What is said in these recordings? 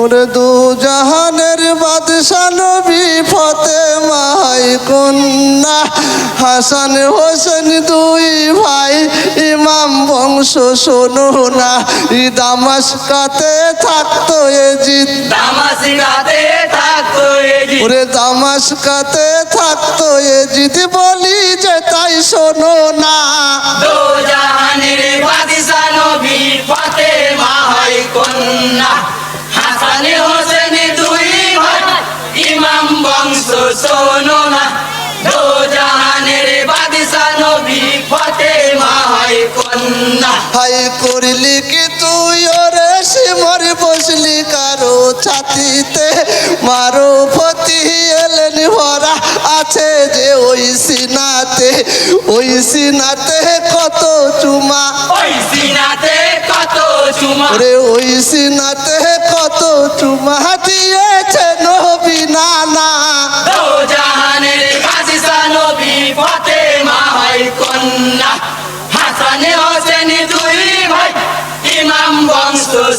ওরে দু জাহানের বাদশা নবী ফতে মাই কন্যা হাসান হোসেন দুই ভাই ইমাম বংশ শোনো না ই দামাসকাতে থাকতো এ জিদ। দামাসিকাতে থাকতো এজি ওরে দামাসকাতে থাকতো এ জিদ বলি যে তাই শোনো না। হাই করলি কি তুই? ওরে সিমর বসলি কারও ছাতিতে? মারো ফতি এলেন ভরা আছে যে ওই সিনাতে। ওই সিনাতে কত চুমা। ওই সিনাতে কত চুমা। ওরে ওই সিনাতে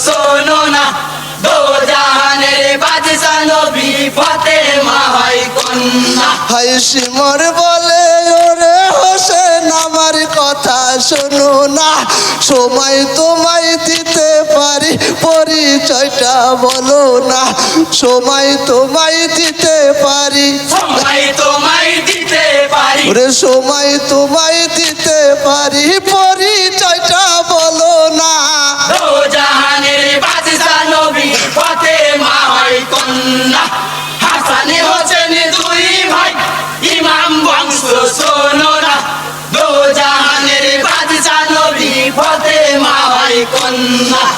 শোনো না দো জাহানের বাদিশা নবী ফাতেমা হয় কন্যা। হাই সিমর বলে ওরে হোসেন আমার কথা শোনো না। সময় তোমায় দিতে পারি পরিচয়টা বলো না। সময় তোমায় দিতে পারি। সময় তোমায় দিতে পারি। ওরে সময় তোমায় দিতে পারি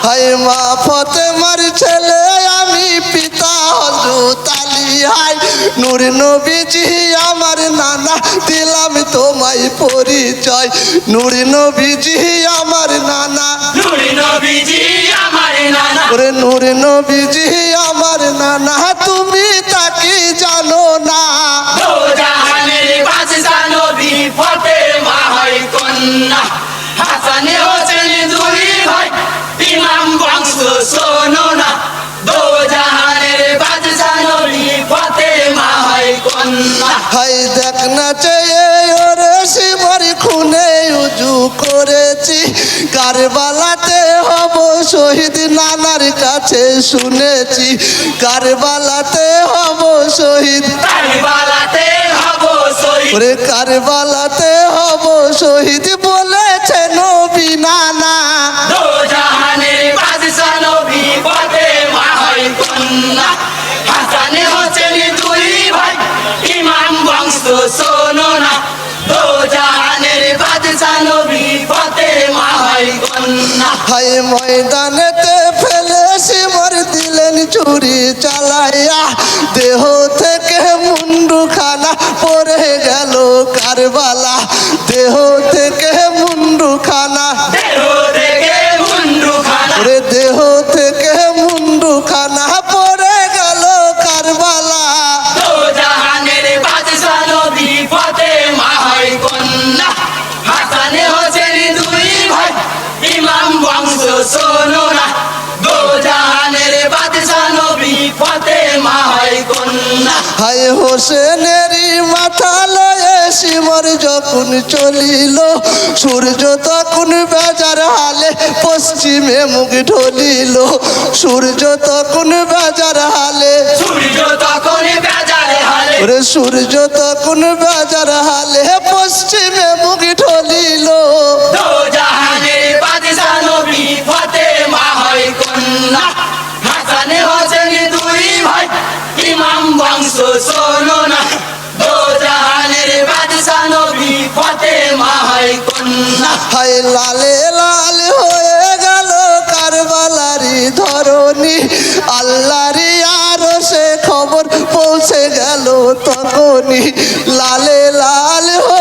হাই মা ফতেমার ছেলে আমি পিতা হজরত আলী। হাই নূর নবীজি আমার নানা দিলাম তোমায় পরিচয়। নূর নবীজি আমার নানা। নুরি নবীজি আমার নানা। ওরে নূর নবীজি আমার নানা তুমি তাকে জানো না? হয় কন্যা। হাসান হোসেন বংশ শোনো না। দো জাহানের বাদশা নবী ফাতেমা হয় কন্যা। হাই দেখ না চেয়ে ওরে শিবর খুনে উজু করেছি। কারবালাতে হব শহীদ নানার কাছে শুনেছি। কারবালাতে হব শহীদ কারবালাতে হব শহীদ ওরে কারবালাতে হব শহীদ বলেছে বংশ শোনো না দো জাহানের বাদশা ফেলে মর দিলেন চুরি চালাইয়া। দেহ থেকে মুন্ডু খানা পরে গেল কারবালা। দেহ থেকে মুন্ডু খানা হাই হোসেনেরই মাথা লয়ে সিমর যখন চলিল সূর্য তখন বেজার হালে পশ্চিমে মুখ ঢলিল সূর্য তখন বেজার হালে সূর্য তখন বেজারে হালে ওরে সূর্য তখন বেজার হালে পশ্চিমে মুখ ঢলিল। বংশ শোনো না। হয় লালে লাল হয়ে গেল কারবালারি ধরনি আল্লাহরি আরও সে খবর পৌঁছে গেল তখনই। লালে লাল হয়ে